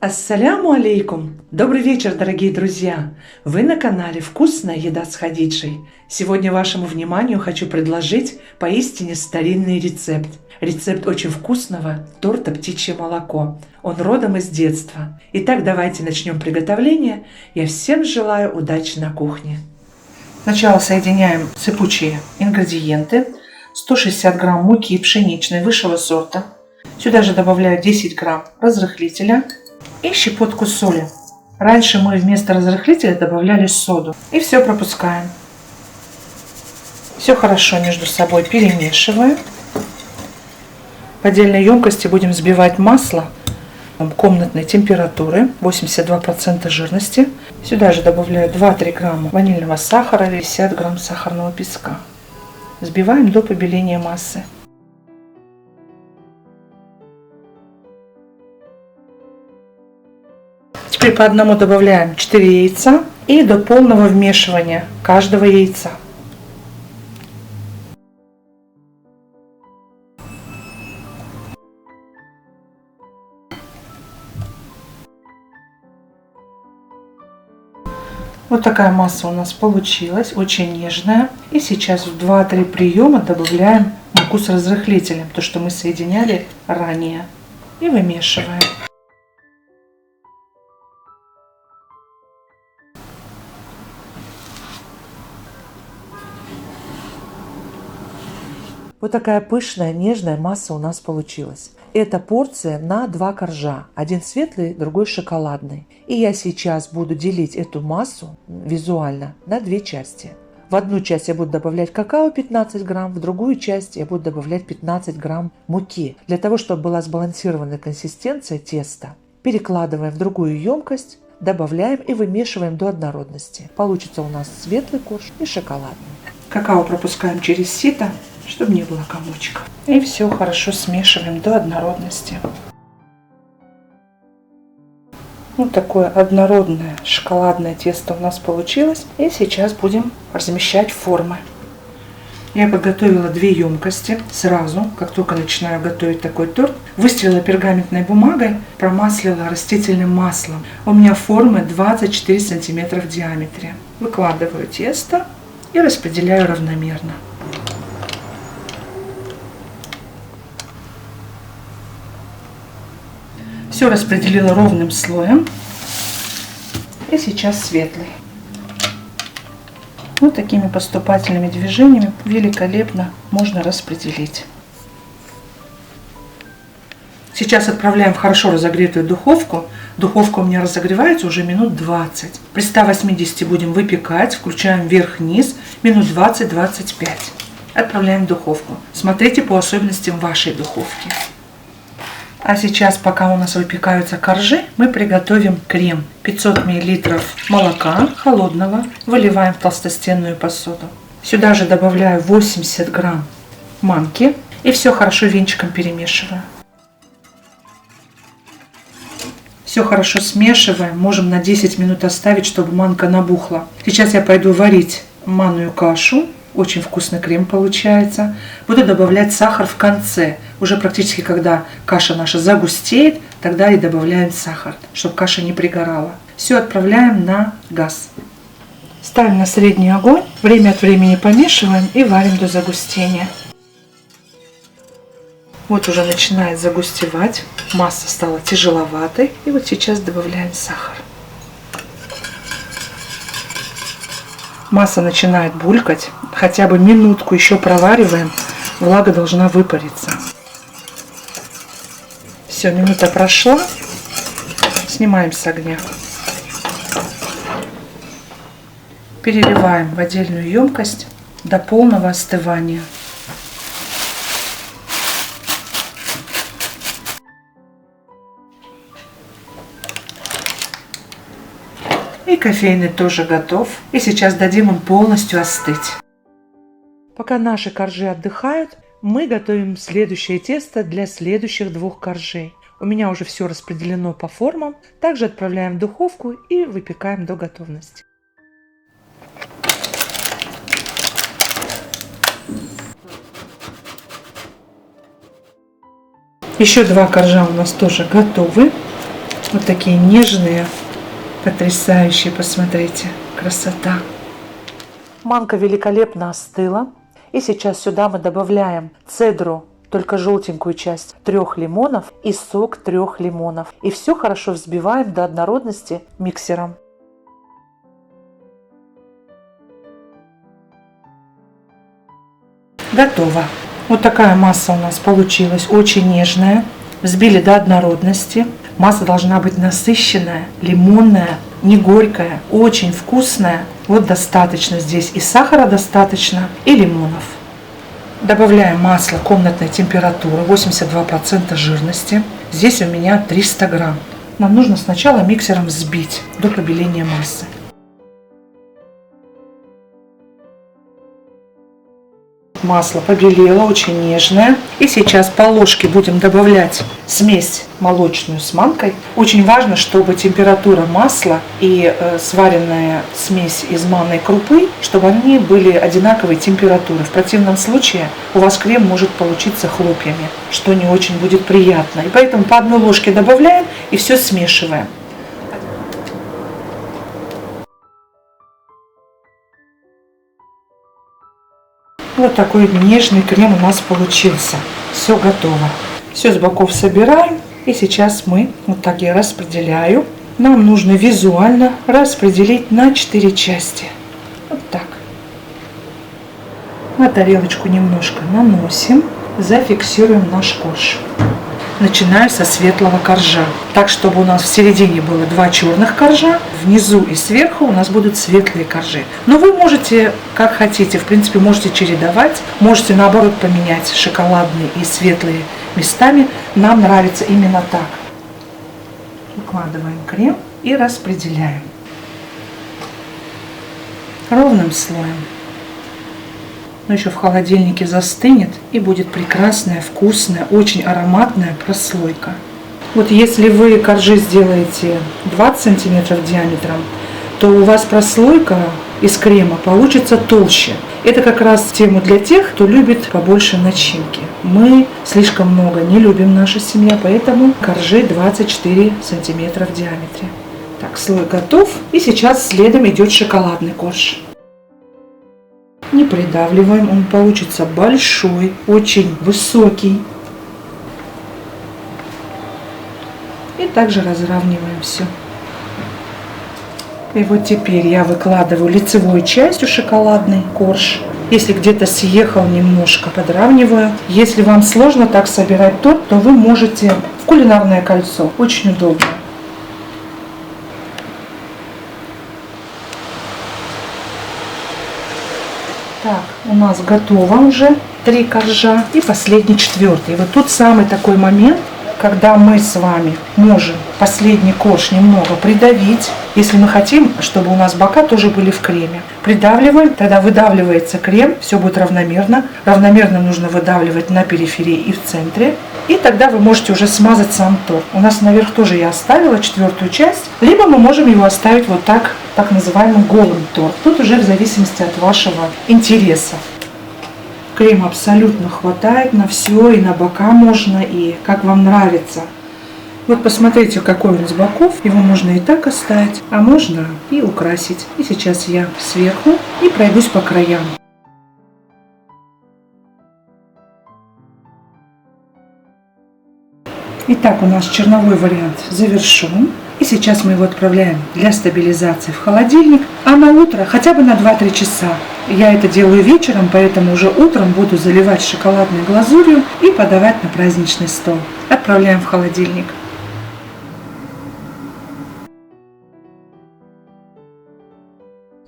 Ассаляму алейкум! Добрый вечер, дорогие друзья! Вы на канале «Вкусная еда с Хадиджей». Сегодня вашему вниманию хочу предложить поистине старинный рецепт. Рецепт очень вкусного торта «Птичье молоко». Он родом из детства. Итак, давайте начнем приготовление. Я всем желаю удачи на кухне. Сначала соединяем сыпучие ингредиенты. 160 грамм муки пшеничной высшего сорта. Сюда же добавляю 10 грамм разрыхлителя – и щепотку соли. Раньше мы вместо разрыхлителя добавляли соду. И все пропускаем. Все хорошо между собой перемешиваем. В отдельной емкости будем взбивать масло комнатной температуры, 82% жирности. Сюда же добавляю 2-3 грамма ванильного сахара и 50 грамм сахарного песка. Взбиваем до побеления массы. Теперь по одному добавляем 4 яйца и до полного вмешивания каждого яйца. Вот такая масса у нас получилась, очень нежная. И сейчас в 2-3 приема добавляем муку с разрыхлителем, то, что мы соединяли ранее. И вымешиваем. Вот такая пышная, нежная масса у нас получилась. Это порция на два коржа. Один светлый, другой шоколадный. И я сейчас буду делить эту массу визуально на две части. В одну часть я буду добавлять какао 15 грамм, в другую часть я буду добавлять 15 грамм муки. Для того, чтобы была сбалансированная консистенция теста, перекладываем в другую емкость, добавляем и вымешиваем до однородности. Получится у нас светлый корж и шоколадный. Какао пропускаем через сито чтобы не было комочка. И все хорошо смешиваем до однородности. Вот такое однородное шоколадное тесто у нас получилось. И сейчас будем размещать формы. Я подготовила две емкости сразу, как только начинаю готовить такой торт. Выстелила пергаментной бумагой, промаслила растительным маслом. У меня формы 24 сантиметра в диаметре. Выкладываю тесто и распределяю равномерно. Все распределила ровным слоем. И сейчас светлый. Вот такими поступательными движениями великолепно можно распределить. Сейчас отправляем в хорошо разогретую духовку. Духовка у меня разогревается уже минут 20. При 180 будем выпекать, включаем вверх-вниз минут 20-25. Отправляем в духовку. Смотрите по особенностям вашей духовки. А сейчас, пока у нас выпекаются коржи, мы приготовим крем. 500 мл молока холодного выливаем в толстостенную посуду. Сюда же добавляю 80 грамм манки и все хорошо венчиком перемешиваю. Все хорошо смешиваем, можем на 10 минут оставить, чтобы манка набухла. Сейчас я пойду варить манную кашу очень вкусный крем получается. Буду добавлять сахар в конце. Уже практически, когда каша наша загустеет, тогда и добавляем сахар, чтобы каша не пригорала. Все отправляем на газ. Ставим на средний огонь. Время от времени помешиваем и варим до загустения. Вот уже начинает загустевать. Масса стала тяжеловатой. И вот сейчас добавляем сахар. Масса начинает булькать хотя бы минутку еще провариваем, влага должна выпариться. Все, минута прошла, снимаем с огня. Переливаем в отдельную емкость до полного остывания. И кофейный тоже готов. И сейчас дадим им полностью остыть. Пока наши коржи отдыхают, мы готовим следующее тесто для следующих двух коржей. У меня уже все распределено по формам. Также отправляем в духовку и выпекаем до готовности. Еще два коржа у нас тоже готовы. Вот такие нежные, потрясающие, посмотрите, красота. Манка великолепно остыла. И сейчас сюда мы добавляем цедру, только желтенькую часть, трех лимонов и сок трех лимонов. И все хорошо взбиваем до однородности миксером. Готово. Вот такая масса у нас получилась, очень нежная. Взбили до однородности. Масса должна быть насыщенная, лимонная, не горькая, очень вкусная. Вот достаточно здесь и сахара достаточно, и лимонов. Добавляем масло комнатной температуры, 82% жирности. Здесь у меня 300 грамм. Нам нужно сначала миксером взбить до побеления массы. Масло побелело, очень нежное. И сейчас по ложке будем добавлять смесь молочную с манкой. Очень важно, чтобы температура масла и э, сваренная смесь из манной крупы, чтобы они были одинаковой температуры. В противном случае у вас крем может получиться хлопьями, что не очень будет приятно. И поэтому по одной ложке добавляем и все смешиваем. Вот такой нежный крем у нас получился. Все готово. Все с боков собираем. И сейчас мы, вот так я распределяю. Нам нужно визуально распределить на 4 части. Вот так. На тарелочку немножко наносим. Зафиксируем наш корж начиная со светлого коржа. Так, чтобы у нас в середине было два черных коржа, внизу и сверху у нас будут светлые коржи. Но вы можете, как хотите, в принципе, можете чередовать, можете наоборот поменять шоколадные и светлые местами. Нам нравится именно так. Укладываем крем и распределяем ровным слоем но еще в холодильнике застынет и будет прекрасная, вкусная, очень ароматная прослойка. Вот если вы коржи сделаете 20 сантиметров диаметром, то у вас прослойка из крема получится толще. Это как раз тема для тех, кто любит побольше начинки. Мы слишком много не любим, наша семья, поэтому коржи 24 сантиметра в диаметре. Так, слой готов. И сейчас следом идет шоколадный корж не придавливаем, он получится большой, очень высокий. И также разравниваем все. И вот теперь я выкладываю лицевой частью шоколадный корж. Если где-то съехал немножко, подравниваю. Если вам сложно так собирать торт, то вы можете в кулинарное кольцо. Очень удобно. Так, у нас готово уже три коржа и последний четвертый. Вот тут самый такой момент, когда мы с вами можем последний корж немного придавить, если мы хотим, чтобы у нас бока тоже были в креме. Придавливаем, тогда выдавливается крем, все будет равномерно. Равномерно нужно выдавливать на периферии и в центре. И тогда вы можете уже смазать сам торт. У нас наверх тоже я оставила четвертую часть. Либо мы можем его оставить вот так, так называемый голым торт. Тут уже в зависимости от вашего интереса. Крема абсолютно хватает на все, и на бока можно, и как вам нравится. Вот посмотрите, какой он с боков. Его можно и так оставить, а можно и украсить. И сейчас я сверху и пройдусь по краям. Итак, у нас черновой вариант завершен. И сейчас мы его отправляем для стабилизации в холодильник, а на утро хотя бы на 2-3 часа. Я это делаю вечером, поэтому уже утром буду заливать шоколадной глазурью и подавать на праздничный стол. Отправляем в холодильник.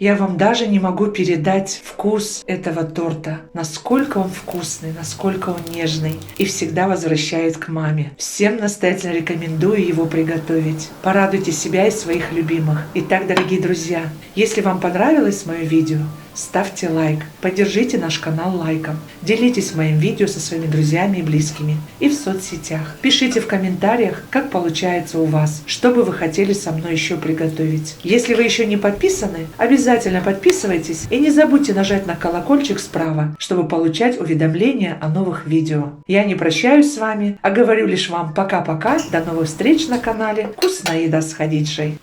Я вам даже не могу передать вкус этого торта. Насколько он вкусный, насколько он нежный. И всегда возвращает к маме. Всем настоятельно рекомендую его приготовить. Порадуйте себя и своих любимых. Итак, дорогие друзья, если вам понравилось мое видео, ставьте лайк, поддержите наш канал лайком, делитесь моим видео со своими друзьями и близкими и в соцсетях. Пишите в комментариях, как получается у вас, что бы вы хотели со мной еще приготовить. Если вы еще не подписаны, обязательно подписывайтесь и не забудьте нажать на колокольчик справа, чтобы получать уведомления о новых видео. Я не прощаюсь с вами, а говорю лишь вам пока-пока, до новых встреч на канале «Вкусная еда с Хадиджей».